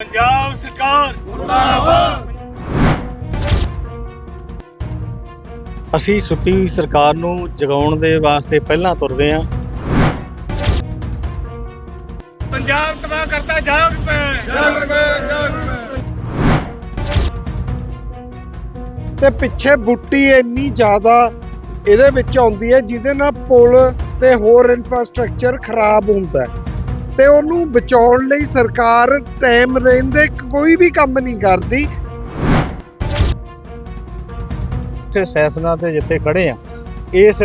ਪੰਜਾਬ ਸਰਕਾਰ ਮੁਰਦਾਬਾਦ। ਅਸੀਂ ਸੁੱਤੀ ਸਰਕਾਰ ਨੂੰ ਜਗਾਉਣ ਦੇ ਵਾਸਤੇ ਪਹਿਲਾਂ ਤੁਰਦੇ ਹਾਂ। ਪੰਜਾਬ ਤਬਾਹ ਕਰਤਾ ਜਾਗ ਪੈ ਜਾਗ ਪੈ ਜਾਗ ਤੇ ਪਿੱਛੇ ਬੁੱਟੀ ਇੰਨੀ ਜ਼ਿਆਦਾ ਇਹਦੇ ਵਿੱਚ ਆਉਂਦੀ ਹੈ ਜਿਹਦੇ ਨਾਲ ਪੁਲ ਤੇ ਹੋਰ ਇਨਫਰਾਸਟ੍ਰਕਚਰ ਖਰਾਬ ਹੁੰਦਾ ਹੈ। ਤੇ ਉਹਨੂੰ ਬਚਾਉਣ ਲਈ ਸਰਕਾਰ ਟਾਈਮ ਰਹਿੰਦੇ ਕੋਈ ਵੀ ਕੰਮ ਨਹੀਂ ਕਰਦੀ। ਤੇ ਸੈਫਨਾ ਤੇ ਜਿੱਥੇ ਖੜੇ ਆ ਇਸ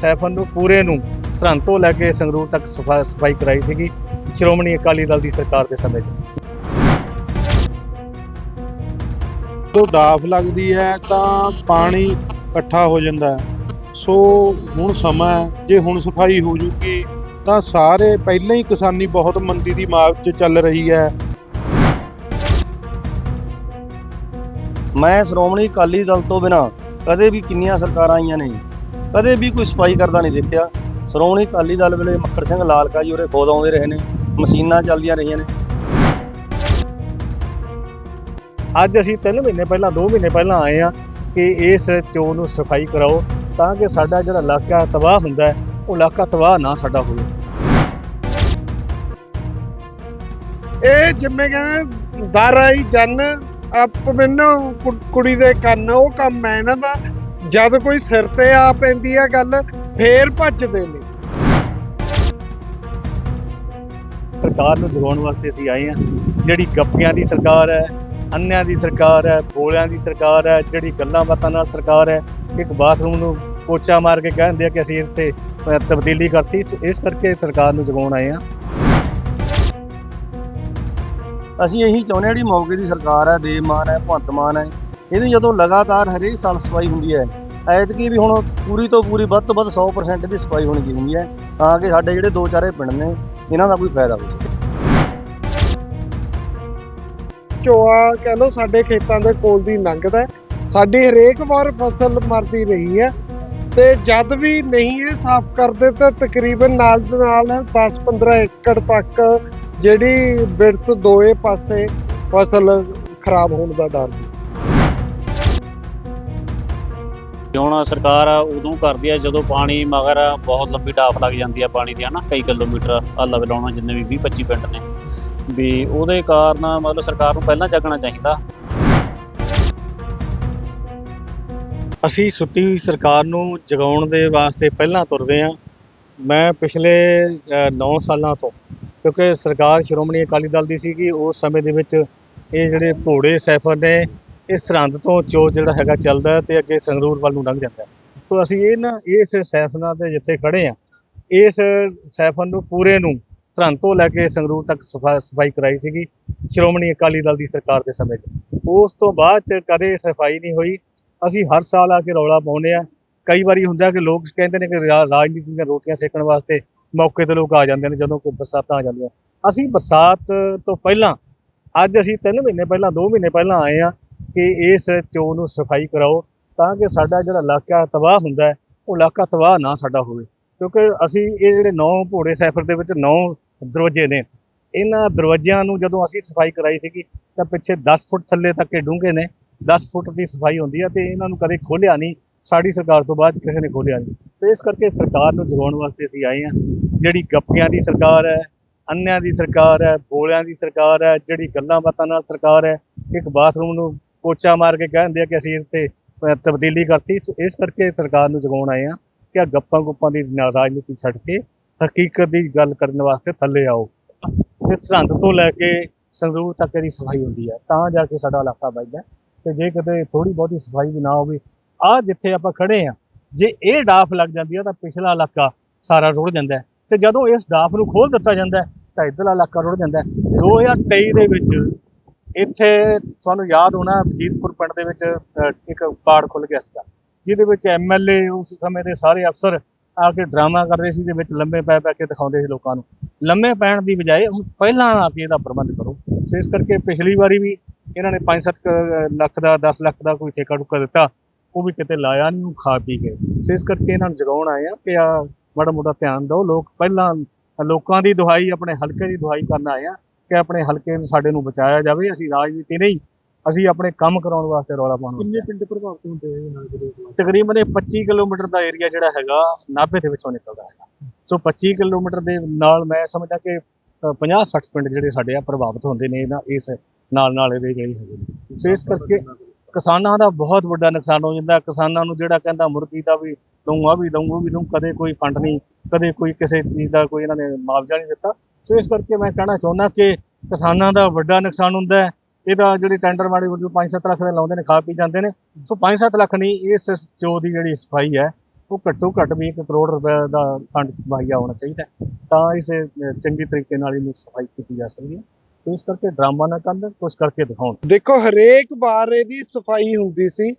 ਸੈਫਨ ਨੂੰ ਪੂਰੇ ਨੂੰ ਸਰਹੰਦ ਤੋਂ ਲੈ ਕੇ ਸੰਗਰੂਰ ਤੱਕ ਸਫਾ- ਸਫ਼ਾਈ ਕਰਾਈ ਸੀਗੀ ਸ਼੍ਰੋਮਣੀ ਅਕਾਲੀ ਦਲ ਦੀ ਸਰਕਾਰ ਦੇ ਸਮੇਂ ਜਦੋਂ ਡਾਫ ਲੱਗਦੀ ਹੈ ਤਾਂ ਪਾਣੀ ਇਕੱਠਾ ਹੋ ਜਾਂਦਾ ਸੋ ਹੁਣ ਸਮਾਂ ਹੈ ਜੇ ਹੁਣ ਸਫ਼ਾਈ ਹੋ ਜੂਗੀ ਤਾਂ ਸਾਰੇ ਪਹਿਲਾਂ ਹੀ ਕਿਸਾਨੀ ਬਹੁਤ ਮੰਦੀ ਦੀ ਮਾਰ 'ਚ ਚੱਲ ਰਹੀ ਹੈ। ਮੈਂ ਸ਼੍ਰੋਮਣੀ ਅਕਾਲੀ ਦਲ ਤੋਂ ਬਿਨਾ ਕਦੇ ਵੀ ਕਿੰਨੀਆਂ ਸਰਕਾਰਾਂ ਆਈਆਂ ਨੇ ਕਦੇ ਵੀ ਕੋਈ ਸਫ਼ਾਈ ਕਰਦਾ ਨਹੀਂ ਦੇਖਿਆ। ਸ਼੍ਰੋਮਣੀ ਅਕਾਲੀ ਦਲ ਵੇਲੇ ਮੱਕੜ ਸਿੰਘ ਲਾਲਕਾ ਜੀ ਉਰੇ ਖੋਦ ਆਉਂਦੇ ਰਹੇ ਨੇ ਮਸ਼ੀਨਾਂ ਚੱਲਦੀਆਂ ਰਹੀਆਂ ਨੇ। ਅੱਜ ਅਸੀਂ 3 ਮਹੀਨੇ ਪਹਿਲਾਂ 2 ਮਹੀਨੇ ਪਹਿਲਾਂ ਆਏ ਆ ਕਿ ਇਸ ਚੋਣ ਨੂੰ ਸਫ਼ਾਈ ਕਰਾਓ ਤਾਂ ਕਿ ਸਾਡਾ ਜਿਹੜਾ ਇਲਾਕਾ ਤਬਾਹ ਹੁੰਦਾ ਹੈ ਉਹ ਇਲਾਕਾ ਤਬਾਹ ਨਾ ਸਾਡਾ ਹੋਵੇ। ਇਹ ਜਿਵੇਂ ਕਹਿੰਦੇ ਦਰ ਆਈ ਜਨ ਆਪ ਮੈਨੂੰ ਕੁ- ਕੁੜੀ ਦੇ ਕੰਨ ਉਹ ਕੰਮ ਹੈ ਇਹਨਾਂ ਦਾ। ਜਦ ਕੋਈ ਸਿਰ ਤੇ ਆ ਪੈਂਦੀ ਆ ਗੱਲ ਫੇਰ ਭੱਜਦੇ ਨੇ। ਸਰਕਾਰ ਨੂੰ ਜਗਾਉਣ ਵਾਸਤੇ ਅਸੀਂ ਆਏ ਆ ਜਿਹੜੀ ਗੱਪੀਆਂ ਦੀ ਸਰਕਾਰ ਹੈ ਅੰਨਿਆਂ ਦੀ ਸਰਕਾਰ ਹੈ ਬੋਲਿਆਂ ਦੀ ਸਰਕਾਰ ਹੈ ਜਿਹੜੀ ਗੱਲਾਂ ਬਾਤਾਂ ਨਾਲ ਸਰਕਾਰ ਹੈ ਇੱਕ ਬਾਥਰੂਮ ਨੂੰ ਪੋਚਾ ਮਾਰ ਕੇ ਕਹਿੰਦੇ ਆ ਕਿ ਅਸੀਂ ਇੱਥੇ ਅ, ਤਬਦੀਲੀ ਕਰਤੀ। ਇਸ ਕਰਕੇ ਸਰਕਾਰ ਨੂੰ ਜਗਾਉਣ ਆਏ ਆ ਅਸੀਂ ਇਹੀ ਚਾਹੁੰਦੇ ਹਾਂ ਜਿਹੜੀ ਮੌਕੇ ਦੀ ਸਰਕਾਰ ਹੈ, ਦੇਵ ਮਾਨ ਹੈ, ਭਗਵੰਤ ਮਾਨ ਹੈ, ਇਹਦੀ ਜਦੋਂ ਲਗਾਤਾਰ ਹਰੇਕ ਸਾਲ ਸਫ਼ਾਈ ਹੁੰਦੀ ਹੈ, ਐਤਕੀ ਵੀ ਹੁਣ ਪੂਰੀ ਤੋਂ ਪੂਰੀ ਵੱਧ ਤੋਂ ਵੱਧ 100% ਦੀ ਸਫ਼ਾਈ ਹੋਣੀ ਚਾਹੀਦੀ ਹੈ, ਤਾਂ ਕਿ ਸਾਡੇ ਜਿਹੜੇ ਦੋ ਚਾਰੇ ਪਿੰਡ ਨੇ, ਇਹਨਾਂ ਦਾ ਕੋਈ ਫਾਇਦਾ ਹੋ ਸਕੇ। ਚੋਆ ਕਹ ਲੋ ਸਾਡੇ ਖੇਤਾਂ ਦੇ ਕੋਲ ਦੀ ਲੰਘਦਾ ਸਾਡੀ ਹਰੇਕ ਵਾਰ ਫਸਲ ਮਰਦੀ ਰਹੀ ਹੈ ਤੇ ਜਦ ਵੀ ਨਹੀਂ ਇਹ ਸਾਫ਼ ਕਰਦੇ ਤਾਂ ਤਕਰੀਬਨ ਨਾਲ ਦੇ ਨਾਲ 10-15 ਏਕੜ ਤੱਕ ਜਿਹੜੀ ਬਿਰਤ ਦੋਏ ਪਾਸੇ ਫਸਲ ਖਰਾਬ ਹੋਣ ਦਾ ਡਰ ਹੈ ਹੁਣ ਸਰਕਾਰ ਉਦੋਂ ਕਰਦੀ ਹੈ ਜਦੋਂ ਪਾਣੀ ਮਗਰ ਬਹੁਤ ਲੰਬੀ ਡਾਫ ਲੱਗ ਜਾਂਦੀ ਹੈ ਪਾਣੀ ਦੀ ਹਨਾ? ਕਈ ਕਿਲੋਮੀਟਰ ਅੱਲਾ ਲਾਉਣਾ ਜਿੰਨੇ ਵੀ 20 25 ਪਿੰਡ ਨੇ। ਵੀ ਉਹਦੇ ਕਾਰਨ ਮਤਲਬ ਸਰਕਾਰ ਨੂੰ ਪਹਿਲਾਂ ਜਾਗਣਾ ਚਾਹੀਦਾ। ਅਸੀਂ ਸੁੱਤੀ ਹੋਈ ਸਰਕਾਰ ਨੂੰ ਜਗਾਉਣ ਦੇ ਵਾਸਤੇ ਪਹਿਲਾਂ ਤੁਰਦੇ ਹਾਂ ਮੈਂ ਪਿਛਲੇ 9 ਸਾਲਾਂ ਤੋਂ ਕਿਉਂਕਿ ਸਰਕਾਰ ਸ਼੍ਰੋਮਣੀ ਅਕਾਲੀ ਦਲ ਦੀ ਸੀਗੀ, ਉਸ ਸਮੇਂ ਦੇ ਵਿੱਚ ਇਹ ਜਿਹੜੇ ਘੋੜੇ ਸੈਫਰ ਨੇ ਇਹ ਸਰਹੰਦ ਤੋਂ ਚੋ ਜਿਹੜਾ ਹੈਗਾ ਚੱਲਦਾ ਹੈ ਤੇ ਅੱਗੇ ਸੰਗਰੂਰ ਵੱਲ ਨੂੰ ਲੰਘ ਜਾਂਦਾ ਸੋ ਅਸੀਂ ਇਹ ਨਾ, ਇਸ ਸੈਫਨਾਂ ਤੇ ਜਿੱਥੇ ਖੜੇ ਆ ਇਸ ਸੈਫਨ ਨੂੰ ਪੂਰੇ ਨੂੰ ਸਰਹੰਦ ਤੋਂ ਲੈ ਕੇ ਸੰਗਰੂਰ ਤੱਕ ਸਫਾ- ਸਫ਼ਾਈ ਕਰਾਈ ਸੀਗੀ ਸ਼੍ਰੋਮਣੀ ਅਕਾਲੀ ਦਲ ਦੀ ਸਰਕਾਰ ਦੇ ਸਮੇਂ 'ਚ ਉਸ ਤੋਂ ਬਾਅਦ 'ਚ ਕਦੇ ਸਫ਼ਾਈ ਨਹੀਂ ਹੋਈ। ਅਸੀਂ ਹਰ ਸਾਲ ਆ ਕੇ ਰੌਲਾ ਪਾਉਂਦੇ ਆ ਕਈ ਵਾਰੀ ਹੁੰਦਾ ਕਿ ਲੋਕ ਕਹਿੰਦੇ ਨੇ ਕਿ ਰਾਜਨੀਤੀ ਦੀਆਂ ਰੋਟੀਆਂ ਸੇਕਣ ਵਾਸਤੇ ਮੌਕੇ ਤੇ ਲੋਕ ਆ ਜਾਂਦੇ ਨੇ, ਜਦੋਂ ਕੋਈ ਬਰਸਾਤਾਂ ਆ ਜਾਂਦੀਆਂ। ਅਸੀਂ ਬਰਸਾਤ ਤੋਂ ਪਹਿਲਾਂ, ਅੱਜ ਅਸੀਂ 3 ਮਹੀਨੇ ਪਹਿਲਾਂ 2 ਮਹੀਨੇ ਪਹਿਲਾਂ ਆਏ ਆ ਕਿ ਇਸ ਚੋ ਨੂੰ ਸਫ਼ਾਈ ਕਰਾਓ, ਤਾਂ ਕਿ ਸਾਡਾ ਜਿਹੜਾ ਇਲਾਕਾ ਤਬਾਹ ਹੁੰਦਾ ਹੈ, ਉਹ ਇਲਾਕਾ ਤਬਾਹ ਨਾ ਸਾਡਾ ਹੋਵੇ। ਕਿਉਂਕਿ ਅਸੀਂ ਇਹ ਜਿਹੜੇ ਨੌ ਭੋੜੇ ਸੈਫਰ ਦੇ ਵਿੱਚ ਨੌ ਦਰਵਾਜ਼ੇ ਨੇ, ਇਹਨਾਂ ਦਰਵਾਜ਼ਿਆਂ ਨੂੰ ਜਦੋਂ ਅਸੀਂ ਸਫ਼ਾਈ ਕਰਾਈ ਸੀਗੀ, ਤਾਂ ਪਿੱਛੇ 10 ਫੁੱਟ ਥੱਲੇ ਤੱਕ ਇਹ ਡੂੰਘੇ ਨੇ। 10 ਫੁੱਟ ਦੀ ਸਫ਼ਾਈ ਹੁੰਦੀ ਹੈ ਤੇ ਇਹਨਾਂ ਨੂੰ ਕਦੇ ਖੋਲਿਆ ਨਹੀਂ। ਸਾਡੀ ਸਰਕਾਰ ਤੋਂ ਬਾਅਦ 'ਚ ਕਿਸੇ ਨੇ ਖੋਲਿਆ ਨਹੀਂ। ਤੇ ਇਸ ਕਰਕੇ ਸਰਕਾਰ ਨੂੰ ਜਗਾਉਣ ਵਾਸਤੇ ਅਸੀਂ ਆਏ ਹਾਂ। ਜਿਹੜੀ ਗੱਪਿਆਂ ਦੀ ਸਰਕਾਰ ਹੈ, ਅੰਨਿਆਂ ਦੀ ਸਰਕਾਰ ਹੈ, ਬੋਲਿਆਂ ਦੀ ਸਰਕਾਰ ਹੈ, ਜਿਹੜੀ ਗੱਲਾਂ ਬਾਤਾਂ ਨਾਲ ਸਰਕਾਰ ਹੈ, ਇੱਕ ਬਾਥਰੂਮ ਨੂੰ ਕੋਚਾ ਮਾਰ ਕੇ ਕਹਿੰਦੇ ਆ ਕਿ ਅਸੀਂ ਇੱਥੇ ਤਬਦੀਲੀ ਕਰਤੀ। ਸੋ ਇਸ ਕਰਕੇ ਸਰਕਾਰ ਨੂੰ ਜਗਾਉਣ ਆਏ ਹਾਂ ਕਿ ਆਹ ਗੱਪਾਂ ਗੁੱਪਾਂ ਦੀ ਨਾ- ਰਾਜਨੀਤੀ ਛੱਡ ਕੇ ਹਕੀਕਤ ਦੀ ਗੱਲ ਕਰਨ ਵਾਸਤੇ ਥੱਲੇ ਆਓ। ਤੇ ਸਰਹੰਦ ਤੋਂ ਲੈ ਕੇ ਸੰਗਰੂਰ ਤੱਕ ਦੀ ਸਫ਼ਾਈ ਹੁੰਦੀ ਹੈ। ਤਾਂ ਜਾ ਕੇ ਸਾਡਾ ਇਲਾਕਾ ਬਚਦਾ ਹੈ। ਤੇ ਜੇ ਕਦੇ ਥੋੜੀ ਬਹੁਤੀ ਸਫ਼ਾਈ ਵੀ ਨਾ ਹੋਵੇ ਆ ਜਿੱਥੇ ਆਪਾਂ ਖੜੇ ਆ, ਜੇ ਇਹ ਡਾਫ ਲੱਗ ਜਾਂਦੀ ਆ ਤਾਂ ਪਿਛਲਾ ਇਲਾਕਾ ਸਾਰਾ ਰੁੜ ਜਾਂਦਾ ਹੈ। ਤੇ ਜਦੋਂ ਇਸ ਡਾਫ ਨੂੰ ਖੋਲ ਦਿੱਤਾ ਜਾਂਦਾ ਤਾਂ ਇੱਧਰਲਾ ਇਲਾਕਾ ਰੁੜ ਜਾਂਦਾ ਹੈ। 2023 ਦੇ ਵਿੱਚ ਇੱਥੇ ਤੁਹਾਨੂੰ ਯਾਦ ਹੋਣਾ ਵਜੀਦਪੁਰ ਪਿੰਡ ਦੇ ਵਿੱਚ ਇੱਕ ਪਾੜ ਖੁੱਲ ਗਿਆ ਸੀਗਾ, ਜਿਹਦੇ ਵਿੱਚ ਐਮਐਲਏ ਉਸ ਸਮੇਂ ਦੇ ਸਾਰੇ ਅਫਸਰ ਆ ਕੇ ਡਰਾਮਾ ਕਰ ਰਹੇ ਸੀ ਦੇ ਵਿੱਚ ਲੰਮੇ ਪੈ ਪੈ ਕੇ ਦਿਖਾਉਂਦੇ ਸੀ ਲੋਕਾਂ ਨੂੰ। ਲੰਮੇ ਪੈਣ ਦੀ ਬਜਾਏ ਹੁਣ ਪਹਿਲਾਂ ਆ ਕੇ ਇਹਦਾ ਪ੍ਰਬੰਧ ਕਰੋ। ਸੋ ਇਸ ਕਰਕੇ ਪਿਛਲੀ ਵਾਰੀ ਵੀ ਇਹਨਾਂ ਨੇ 5-7 ਲੱਖ ਦਾ 10 ਲੱਖ ਦਾ ਕੋਈ ਠੇਕਾ ਟੁੱਕਾ ਦਿੱਤਾ। ਉਹ ਵੀ ਕਿਤੇ ਲਾਇਆ ਨਹੀਂ ਉਹ ਖਾ ਪੀ ਗਏ ਸੋ ਇਸ ਕਰਕੇ ਇਹਨਾਂ ਨੂੰ ਜਗਾਉਣ ਆਏ ਆ ਕਿ ਆ ਮਾੜਾ ਮੋਟਾ ਧਿਆਨ ਦਿਓ। ਲੋਕ ਪਹਿਲਾਂ ਲੋਕਾਂ ਦੀ ਦੁਹਾਈ ਆਪਣੇ ਹਲਕੇ ਦੀ ਦੁਹਾਈ ਕਰਨ ਆਏ ਆ ਕਿ ਆਪਣੇ ਹਲਕੇ ਨੂੰ ਸਾਡੇ ਨੂੰ ਬਚਾਇਆ ਜਾਵੇ। ਅਸੀਂ ਰਾਜਨੀਤੀ ਨਹੀਂ ਅਸੀਂ ਆਪਣੇ ਕੰਮ ਕਰਾਉਣ ਵਾਸਤੇ ਰੌਲਾ ਪਾਉਣ ਕਿੰਨੇ ਪਿੰਡ ਪ੍ਰਭਾਵਿਤ ਹੁੰਦੇ ਜਿਹੜੇ ਤਕਰੀਬਨ ਇਹ 25 ਕਿਲੋਮੀਟਰ ਦਾ ਏਰੀਆ ਜਿਹੜਾ ਹੈਗਾ ਨਾਭੇ ਦੇ ਵਿੱਚੋਂ ਨਿਕਲਦਾ ਹੈਗਾ। ਸੋ 25 ਕਿਲੋਮੀਟਰ ਦੇ ਨਾਲ ਮੈਂ ਸਮਝਦਾ ਕਿ 50-60 ਪਿੰਡ ਜਿਹੜੇ ਸਾਡੇ ਆ ਪ੍ਰਭਾਵਿਤ ਹੁੰਦੇ ਨੇ ਇਹਨਾਂ ਇਸ ਨਾਲ ਨਾਲ ਇਹਦੇ ਜਿਹੜੇ ਹੈਗੇ ਨੇ। ਸੋ ਇਸ ਕਰਕੇ ਕਿਸਾਨਾਂ ਦਾ ਬਹੁਤ ਵੱਡਾ ਨੁਕਸਾਨ ਹੋ ਜਾਂਦਾ। ਕਿਸਾਨਾਂ ਨੂੰ ਜਿਹੜਾ ਕਹਿੰਦਾ ਮੁਰਗੀ ਦਾ ਵੀ ਦਊਂਗਾ ਵੀ ਦਊਂਗਾ ਵੀ ਦਊਂ ਕਦੇ ਕੋਈ ਫੰਡ ਨਹੀਂ ਕਦੇ ਕੋਈ ਕਿਸੇ ਚੀਜ਼ ਦਾ ਕੋਈ ਇਹਨਾਂ ਨੇ ਮੁਆਵਜ਼ਾ ਨਹੀਂ ਦਿੱਤਾ। ਸੋ ਇਸ ਕਰਕੇ ਮੈਂ ਕਹਿਣਾ ਚਾਹੁੰਦਾ ਕਿ ਕਿਸਾਨਾਂ ਦਾ ਵੱਡਾ ਨੁਕਸਾਨ ਹੁੰਦਾ ਹੈ। ਇਹਦਾ ਜਿਹੜੀ ਟੈਂਡਰ ਮਾੜੀ ਜੋ 5-7 ਲੱਖ ਦੇ ਲਾਉਂਦੇ ਨੇ ਖਾ ਪੀ ਜਾਂਦੇ ਨੇ। ਸੋ 5-7 ਲੱਖ ਨਹੀਂ ਇਸ ਚੋ ਦੀ ਜਿਹੜੀ ਸਫ਼ਾਈ ਹੈ ਉਹ ਘੱਟੋ ਘੱਟ ਵੀ 1 ਕਰੋੜ ਰੁਪਏ ਦਾ ਫੰਡ ਮੁਹੱਈਆ ਹੋਣਾ ਚਾਹੀਦਾ ਤਾਂ ਇਸ ਅਹ, ਚੰਗੀ ਤਰੀਕੇ ਨਾਲ ਇਹਨੂੰ ਸਫ਼ਾਈ ਕੀਤੀ ਜਾ ਸਕਦੀ ਹੈ। ਤੇ ਇਸ ਕਰਕੇ ਡਰਾਮਾ ਨਾ ਕਰਨ ਕੁਝ ਕਰਕੇ ਦਿਖਾਉਣ। ਦੇਖੋ, ਹਰੇਕ ਵਾਰ ਇਹਦੀ ਸਫ਼ਾਈ ਹੁੰਦੀ ਸੀ।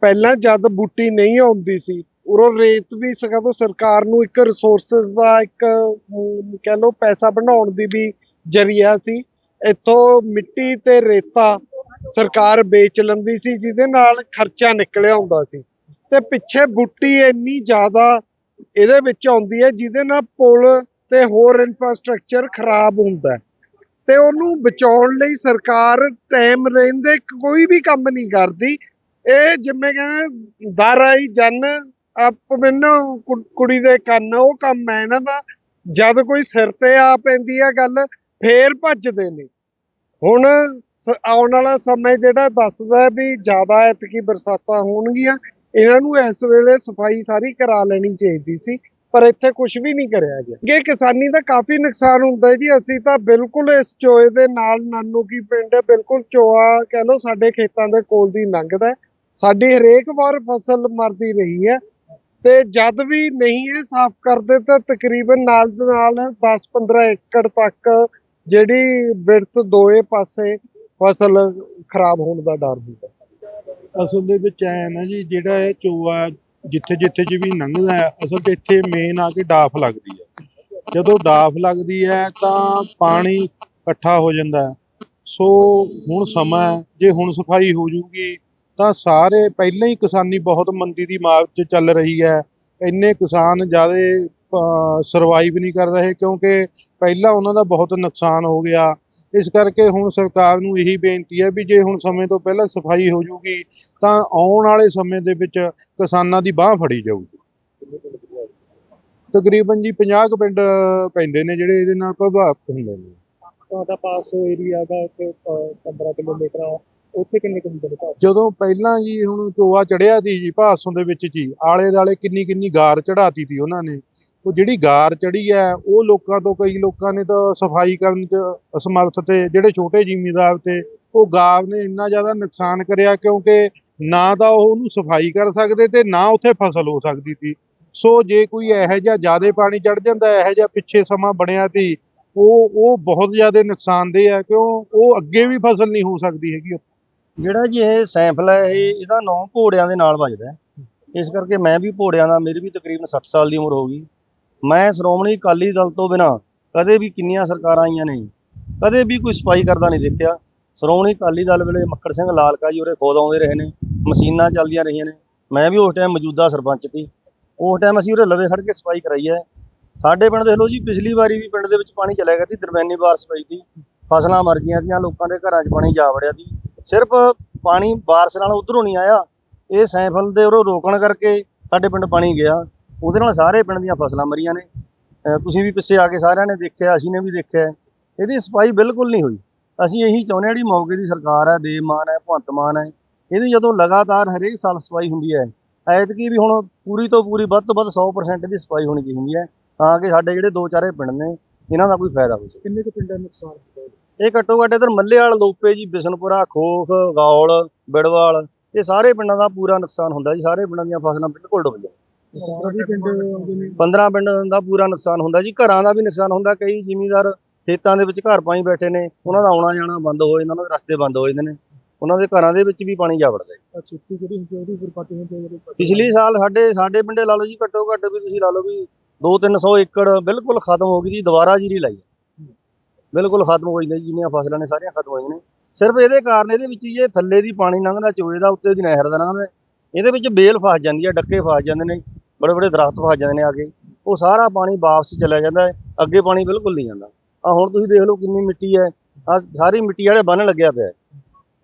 ਪਹਿਲਾਂ ਜਦ ਬੂਟੀ ਨਹੀਂ ਆਉਂਦੀ ਸੀ, ਉਰੋਂ ਰੇਤ ਵੀ ਸਗਾ ਤੋਂ ਸਰਕਾਰ ਨੂੰ ਇੱਕ ਰਿਸੋਰਸਸ ਦਾ ਇੱਕ ਕਹਿ ਲਓ, ਪੈਸਾ ਬਣਾਉਣ ਦੀ ਵੀ ਜਰੀਆ ਸੀ। ਇੱਥੋਂ ਮਿੱਟੀ ਤੇ ਰੇਤਾ ਸਰਕਾਰ ਵੇਚ ਲੈਂਦੀ ਸੀ, ਜਿਹਦੇ ਨਾਲ ਖਰਚਾ ਨਿਕਲਿਆ ਹੁੰਦਾ ਸੀ। ਤੇ ਪਿੱਛੇ ਬੂਟੀ ਇੰਨੀ ਜ਼ਿਆਦਾ ਇਹਦੇ ਵਿੱਚ ਆਉਂਦੀ ਹੈ, ਜਿਹਦੇ ਨਾਲ ਪੁਲ ਤੇ ਹੋਰ ਇਨਫਰਾਸਟ੍ਰਕਚਰ ਖਰਾਬ ਹੁੰਦਾ ਹੈ। ਤੇ ਉਹਨੂੰ ਬਚਾਉਣ ਲਈ ਸਰਕਾਰ ਟਾਈਮ ਰਹਿੰਦੇ ਕੋਈ ਵੀ ਕੰਮ ਨਹੀਂ ਕਰਦੀ। ਇਹ ਜਿਵੇਂ ਕਹਿੰਦੇ, ਦਰ ਆਈ ਜਨ ਮੈਨੂੰ ਕੁੜੀ ਦੇ ਕੰਨ, ਉਹ ਕੰਮ ਹੈ ਇਹਨਾਂ ਦਾ। ਜਦ ਕੋਈ ਸਿਰ ਤੇ ਆ ਪੈਂਦੀ ਆ ਗੱਲ, ਫੇਰ ਭੱਜਦੇ ਨੇ। ਹੁਣ ਸ- ਆਉਣ ਵਾਲਾ ਸਮਾਂ ਜਿਹੜਾ ਦੱਸਦਾ ਵੀ ਜ਼ਿਆਦਾ ਐਤਕੀ ਬਰਸਾਤਾਂ ਹੋਣਗੀਆਂ, ਇਹਨਾਂ ਨੂੰ ਇਸ ਵੇਲੇ ਸਫ਼ਾਈ ਸਾਰੀ ਕਰਾ ਲੈਣੀ ਚਾਹੀਦੀ ਸੀ। ਪਰ ਇੱਥੇ ਕੁਝ ਵੀ ਨਹੀਂ ਕਰਿਆ ਗਿਆ। ਇਹ ਕਿਸਾਨੀ ਦਾ ਕਾਫੀ ਨੁਕਸਾਨ ਹੁੰਦਾ ਹੈ ਜੀ। ਅਸੀਂ ਤਾਂ ਬਿਲਕੁਲ ਇਸ ਚੋਏ ਦੇ ਨਾਲ ਨਾਨੂ ਕੀ ਪਿੰਡ ਬਿਲਕੁਲ ਚੋਆ ਕਹਿ ਲਓ ਸਾਡੇ ਖੇਤਾਂ ਦੇ ਕੋਲ ਦੀ ਲੰਘਦਾ ਸਾਡੀ ਹਰੇਕ ਵਾਰ ਫਸਲ ਮਰਦੀ ਰਹੀ ਹੈ ਤੇ ਜਦ ਵੀ ਨਹੀਂ ਇਹ ਸਾਫ਼ ਕਰਦੇ ਤਾਂ ਤਕਰੀਬਨ ਨਾਲ ਦੇ ਨਾਲ 10-15 ਏਕੜ ਤੱਕ ਜਿਹੜੀ ਬਿਰਤ ਦੋਏ ਪਾਸੇ ਫਸਲ ਖਰਾਬ ਹੋਣ ਦਾ ਡਰ ਹੁੰਦਾ ਅਸਲ ਦੇ ਵਿੱਚ ਐ ਨਾ ਜੀ, ਜਿਹੜਾ ਇਹ ਚੋਆ ਜਿੱਥੇ ਜਿੱਥੇ ਜੀ ਵੀ ਲੰਘਦਾ ਹੈ, ਅਸਲ 'ਚ ਇੱਥੇ ਮੇਨ ਆ ਕੇ ਡਾਫ ਲੱਗਦੀ ਹੈ। ਜਦੋਂ ਡਾਫ ਲੱਗਦੀ ਹੈ, ਤਾਂ ਪਾਣੀ ਇਕੱਠਾ ਹੋ ਜਾਂਦਾ ਸੋ ਹੁਣ ਸਮਾਂ ਜੇ ਹੁਣ ਸਫ਼ਾਈ ਹੋ ਜੂਗੀ, ਤਾਂ ਸਾਰੇ ਪਹਿਲਾਂ ਹੀ ਕਿਸਾਨੀ ਬਹੁਤ ਮੰਦੀ ਦੀ ਮਾਰ 'ਚ ਚੱਲ ਰਹੀ ਹੈ। ਇੰਨੇ ਕਿਸਾਨ ਜ਼ਿਆਦਾ ਸਰਵਾਈਵ ਨਹੀਂ ਕਰ ਰਹੇ, ਕਿਉਂਕਿ ਪਹਿਲਾਂ ਉਹਨਾਂ ਦਾ ਬਹੁਤ ਨੁਕਸਾਨ ਹੋ ਗਿਆ। ਇਸ ਕਰਕੇ ਹੁਣ ਸਰਕਾਰ ਨੂੰ ਇਹੀ ਬੇਨਤੀ ਹੈ ਵੀ ਜੇ ਹੁਣ ਸਮੇਂ ਤੋਂ ਪਹਿਲਾਂ ਸਫ਼ਾਈ ਹੋ ਜੂਗੀ ਤਾਂ ਆਉਣ ਵਾਲੇ ਸਮੇਂ ਦੇ ਵਿੱਚ ਕਿਸਾਨਾਂ ਦੀ ਬਾਹ ਫੜੀ ਜਾਊਗੀ। ਤਕਰੀਬਨ ਜੀ 50 ਕੁ ਪਿੰਡ ਪੈਂਦੇ ਨੇ ਜਿਹੜੇ ਇਹਦੇ ਨਾਲ ਪ੍ਰਭਾਵਿਤ ਹੁੰਦੇ ਨੇ। ਤੁਹਾਡਾ ਪਾਸ ਏਰੀਆ ਦਾ 15 ਕਿਲੋਮੀਟਰ ਆ ਉੱਥੇ ਕਿੰਨੇ ਕੁ ਹੁੰਦੇ ਨੇ? ਜਦੋਂ ਪਹਿਲਾਂ ਜੀ ਹੁਣ ਚੋਆ ਚੜਿਆ ਸੀ ਜੀ ਭਾਸੋਂ ਦੇ ਵਿੱਚ ਜੀ ਆਲੇ ਦਾਲੇ ਕਿੰਨੀ ਕਿੰਨੀ ਗਾਰ ਚੜਾਤੀ ਸੀ ਉਹਨਾਂ ਨੇ। ਉਹ ਜਿਹੜੀ ਗਾਰ ਚੜੀ ਹੈ, ਉਹ ਲੋਕਾਂ ਤੋਂ, ਕਈ ਲੋਕਾਂ ਨੇ ਤਾਂ ਸਫ਼ਾਈ ਕਰਨ 'ਚ ਅਸਮਰਥ ਤੇ, ਜਿਹੜੇ ਛੋਟੇ ਜ਼ਿਮੀਂਦਾਰ ਤੇ, ਉਹ ਗਾਰ ਨੇ ਇੰਨਾ ਜ਼ਿਆਦਾ ਨੁਕਸਾਨ ਕਰਿਆ ਕਿਉਂਕਿ ਨਾ ਤਾਂ ਉਹ ਉਹਨੂੰ ਸਫ਼ਾਈ ਕਰ ਸਕਦੇ ਤੇ ਨਾ ਉੱਥੇ ਫਸਲ ਹੋ ਸਕਦੀ ਸੀ। ਸੋ ਜੇ ਕੋਈ ਇਹੋ ਜਿਹਾ ਜ਼ਿਆਦਾ ਪਾਣੀ ਚੜ ਜਾਂਦਾ, ਇਹੋ ਜਿਹਾ ਪਿੱਛੇ ਸਮਾਂ ਬਣਿਆ ਸੀ, ਉਹ ਉਹ ਬਹੁਤ ਜ਼ਿਆਦਾ ਨੁਕਸਾਨਦੇਹ ਆ ਕਿਉਂ ਉਹ ਅੱਗੇ ਵੀ ਫਸਲ ਨਹੀਂ ਹੋ ਸਕਦੀ ਹੈਗੀ ਜਿਹੜਾ ਜੀ ਇਹ ਸੈਂਫਲ ਹੈ, ਇਹ ਇਹਦਾ ਨਾਂ ਘੋੜਿਆਂ ਦੇ ਨਾਲ ਵੱਜਦਾ ਇਸ ਕਰਕੇ ਮੈਂ ਵੀ ਘੋੜਿਆਂ ਦਾ, ਮੇਰੀ ਵੀ ਤਕਰੀਬਨ 60 ਸਾਲ ਦੀ ਉਮਰ ਹੋ ਗਈ। ਮੈਂ ਸ਼੍ਰੋਮਣੀ ਅਕਾਲੀ ਦਲ ਤੋਂ ਬਿਨਾ ਕਦੇ ਵੀ ਕਿੰਨੀਆਂ ਸਰਕਾਰਾਂ ਆਈਆਂ ਨਹੀਂ। ਕਦੇ ਵੀ ਕੋਈ ਸਫ਼ਾਈ ਕਰਦਾ ਨਹੀਂ ਦੇਖਿਆ। ਸ਼੍ਰੋਮਣੀ ਅਕਾਲੀ ਦਲ ਵੇਲੇ ਮੱਕੜ ਸਿੰਘ ਲਾਲਕਾ ਜੀ ਉਰੇ ਖੁਦ ਆਉਂਦੇ ਰਹੇ ਨੇ, ਮਸ਼ੀਨਾਂ ਚੱਲਦੀਆਂ ਰਹੀਆਂ ਨੇ। ਮੈਂ ਵੀ ਉਸ ਟਾਈਮ ਮੌਜੂਦਾ ਸਰਪੰਚ ਸੀ। ਉਸ ਟਾਈਮ ਅਸੀਂ ਉਰੇ ਲਵੇ ਖੜ ਕੇ ਸਫ਼ਾਈ ਕਰਾਈ ਹੈ। ਸਾਡੇ ਪਿੰਡ ਦੇਖ ਲਓ ਜੀ, ਪਿਛਲੀ ਵਾਰੀ ਵੀ ਪਿੰਡ ਦੇ ਵਿੱਚ ਪਾਣੀ ਚਲਿਆ ਗਿਆ ਸੀ, ਦਰਮਿਆਨੀ ਬਾਰਿਸ਼ ਪਈ ਸੀ। ਫਸਲਾਂ ਮਰ ਗਈਆਂ ਸੀਆਂ, ਲੋਕਾਂ ਦੇ ਘਰਾਂ 'ਚ ਪਾਣੀ ਜਾ ਵੜਿਆ ਸੀ। ਸਿਰਫ ਪਾਣੀ ਬਾਰਿਸ਼ ਨਾਲ ਉਧਰੋਂ ਨਹੀਂ ਆਇਆ। ਇਹ ਸੈਂਫਲ ਦੇ ਉਰੋਂ ਰੋਕਣ ਕਰਕੇ ਸਾਡੇ ਪਿੰਡ ਪਾਣੀ ਗਿਆ। ਉਹਦੇ ਨਾਲ ਸਾਰੇ ਪਿੰਡ ਦੀਆਂ ਫਸਲਾਂ ਮਰੀਆਂ ਨੇ। ਤੁਸੀਂ ਵੀ ਪਿੱਛੇ ਆ ਕੇ ਸਾਰਿਆਂ ਨੇ ਦੇਖਿਆ ਅਸੀਂ ਨੇ ਵੀ ਦੇਖਿਆ। ਇਹਦੀ ਸਫ਼ਾਈ ਬਿਲਕੁਲ ਨਹੀਂ ਹੋਈ। ਅਸੀਂ ਇਹੀ ਚਾਹੁੰਦੇ ਹਾਂ ਜਿਹੜੀ ਮੌਕੇ ਦੀ ਸਰਕਾਰ ਹੈ ਦੇ ਮਾਨ ਹੈ ਭਗਵੰਤ ਮਾਨ ਹੈ ਇਹਦੀ ਜਦੋਂ ਲਗਾਤਾਰ ਹਰੇਕ ਸਾਲ ਸਫ਼ਾਈ ਹੁੰਦੀ ਹੈ ਐਤਕੀ ਵੀ ਹੁਣ ਪੂਰੀ ਤੋਂ ਪੂਰੀ ਵੱਧ ਤੋਂ ਵੱਧ 100% ਦੀ ਸਫ਼ਾਈ ਹੋਣੀ ਚਾਹੀਦੀ ਹੈ ਤਾਂ ਕਿ ਸਾਡੇ ਜਿਹੜੇ ਦੋ ਚਾਰੇ ਪਿੰਡ ਨੇ ਇਹਨਾਂ ਦਾ ਕੋਈ ਫਾਇਦਾ ਹੋ ਸਕੇ। ਕਿੰਨੇ ਕੁ ਪਿੰਡਾਂ ਨੂੰ ਨੁਕਸਾਨ ਹੁੰਦਾ ਇਹ ਘੱਟੋ ਘੱਟ ਇਧਰ ਮੱਲੇਵਾਲ ਲੋਪੇ ਜੀ ਬਿਸ਼ਨਪੁਰਾ ਖੋਖ ਗੌਲ ਬਿੜਵਾਲ ਇਹ ਸਾਰੇ ਪਿੰਡਾਂ ਦਾ ਪੂਰਾ ਨੁਕਸਾਨ ਹੁੰਦਾ ਜੀ ਸਾਰੇ ਪਿੰਡਾਂ ਦੀਆਂ ਫਸਲਾਂ ਬਿਲਕੁਲ ਡੁੱਬ ਜਾਂਦੀਆਂ। ਸਾਰਾ ਵੀ ਪਿੰਡ ਆਉਂਦੇ ਨੇ। 15 ਪਿੰਡਾਂ ਦਾ ਪੂਰਾ ਨੁਕਸਾਨ ਹੁੰਦਾ ਜੀ। ਘਰਾਂ ਦਾ ਵੀ ਨੁਕਸਾਨ ਹੁੰਦਾ। ਕਈ ਜ਼ਿਮੀਂਦਾਰ ਖੇਤਾਂ ਦੇ ਵਿੱਚ ਘਰ ਪਾਈ ਬੈਠੇ ਨੇ। ਉਹਨਾਂ ਦਾ ਆਉਣਾ ਜਾਣਾ ਬੰਦ ਹੋ ਜਾਂਦਾ। ਉਹਨਾਂ ਦੇ ਰਸਤੇ ਬੰਦ ਹੋ ਜਾਂਦੇ ਨੇ। ਉਹਨਾਂ ਦੇ ਘਰਾਂ ਦੇ ਵਿੱਚ ਵੀ ਪਾਣੀ ਜਾ ਵੜਦਾ ਹੈ ਪਿਛਲੀ ਸਾਲ ਸਾਡੇ ਸਾਡੇ ਪਿੰਡੇ ਲਾ ਲਓ ਜੀ ਘੱਟੋ ਘੱਟ ਵੀ ਤੁਸੀਂ ਲਾ ਲਓ ਵੀ 2-300 ਏਕੜ ਬਿਲਕੁਲ ਖਤਮ ਹੋ ਗਈ ਜੀ। ਦੁਬਾਰਾ ਜੀਰੀ ਲਾਈ। ਬਿਲਕੁਲ ਖਤਮ ਹੋ ਜਾਂਦੀ ਜੀ। ਜਿੰਨੀਆਂ ਫਸਲਾਂ ਨੇ ਸਾਰੀਆਂ ਖਤਮ ਹੋ ਜਾਂਦੀਆਂ ਨੇ। ਸਿਰਫ ਇਹਦੇ ਕਾਰਨ ਇਹਦੇ ਵਿੱਚ ਜੀ ਥੱਲੇ ਦੀ ਪਾਣੀ ਲੰਘਦਾ ਚੋਏ ਦਾ ਉੱਤੇ ਦੀ ਨਹਿਰ ਦਾ ਲੰਘਦਾ। ਇਹਦੇ ਵਿੱਚ ਬੇਲ ਫਸ ਜਾਂਦੀ ਹੈ ਡੱਕੇ ਫਸ ਜਾਂਦੇ ਨੇ। ਬੜੇ ਬੜੇ ਦਰਖਤ ਫਸ ਜਾਂਦੇ ਨੇ ਆ ਕੇ। ਉਹ ਸਾਰਾ ਪਾਣੀ ਵਾਪਸ ਚਲਾ ਜਾਂਦਾ ਹੈ। ਅੱਗੇ ਪਾਣੀ ਬਿਲਕੁਲ ਨਹੀਂ ਜਾਂਦਾ। ਆ ਹੁਣ ਤੁਸੀਂ ਦੇਖ ਲਓ ਕਿੰਨੀ ਮਿੱਟੀ ਹੈ। ਆ ਸਾਰੀ ਮਿੱਟੀ ਵਾਲੇ ਬੰਨ ਲੱਗਿਆ ਪਿਆ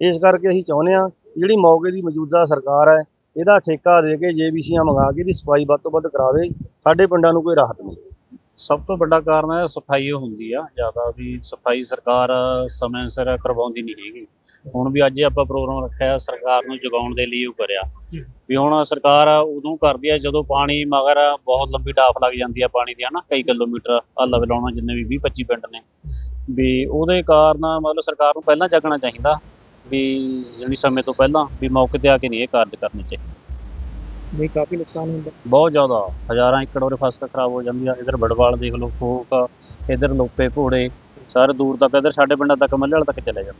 ਇਸ ਕਰਕੇ ਅਸੀਂ ਚਾਹੁੰਦੇ ਆ ਜਿਹੜੀ ਮੌਕੇ ਦੀ ਮੌਜੂਦਾ ਸਰਕਾਰ ਹੈ, ਇਹਦਾ ਠੇਕਾ ਦੇ ਕੇ ਜੇਬੀਸੀਆਂ ਮੰਗਾ ਕੇ ਇਹਦੀ ਸਫ਼ਾਈ ਵੱਧ ਤੋਂ ਵੱਧ ਕਰਾਵੇ। ਸਾਡੇ ਪਿੰਡਾਂ ਨੂੰ ਕੋਈ ਰਾਹਤ ਮਿਲੇ ਸਭ ਤੋਂ ਵੱਡਾ ਕਾਰਨ ਹੈ ਸਫ਼ਾਈ ਹੁੰਦੀ ਆ। ਜ਼ਿਆਦਾ ਵੀ ਸਫ਼ਾਈ ਸਰਕਾਰ ਸਮੇਂ ਸਿਰ ਕਰਵਾਉਂਦੀ ਨਹੀਂ ਹੈਗੀ। ਹੁਣ ਵੀ ਅੱਜ ਆਪਾਂ ਪ੍ਰੋਗਰਾਮ ਰੱਖਿਆ ਸਰਕਾਰ ਨੂੰ ਜਗਾਉਣ ਦੇ ਲਈ ਉਹ ਕਰਿਆ। ਵੀ ਹੁਣ ਸਰਕਾਰ ਉਦੋਂ ਕਰਦੀ ਹੈ ਜਦੋਂ ਪਾਣੀ ਮਗਰ ਬਹੁਤ ਲੰਬੀ ਡਾਫ ਲੱਗ ਜਾਂਦੀ ਆ ਪਾਣੀ ਦੀ ਹਨਾ? ਕਈ ਕਿਲੋਮੀਟਰ ਆ ਲਵੇ ਲਾਉਣਾ ਜਿੰਨੇ ਵੀ 20 25 ਪਿੰਡ ਨੇ। ਵੀ ਉਹਦੇ ਕਾਰਨ ਮਤਲਬ ਸਰਕਾਰ ਨੂੰ ਪਹਿਲਾਂ ਜਾਗਣਾ ਚਾਹੀਦਾ ਵੀ ਯਾਨੀ ਸਮੇਂ ਤੋਂ ਪਹਿਲਾਂ ਵੀ ਮੌਕੇ ਤੇ ਆ ਕੇ ਨਹੀਂ ਇਹ ਕਾਰਜ ਕਰਨੇ ਚਾਹੀਦੇ। ਵੀ ਕਾਫੀ ਨੁਕਸਾਨ ਹੁੰਦਾ। ਬਹੁਤ ਜ਼ਿਆਦਾ। ਹਜ਼ਾਰਾਂ ਏਕੜ ਉਹਦੇ ਫਸਲ ਖਰਾਬ ਹੋ ਜਾਂਦੀ ਆ। ਇਧਰ ਬੜਵਾਲ ਦੇਖ ਲਓ ਫੋਕ ਇਧਰ ਲੋਪੇ ਘੋੜੇ ਸਾਰੇ ਦੂਰ ਤੱਕ ਇਧਰ ਸਾਡੇ ਪਿੰਡਾਂ ਤੱਕ ਮੱਲੇ ਵਾਲੇ ਤੱਕ ਚਲੇ ਜਾਂਦੇ।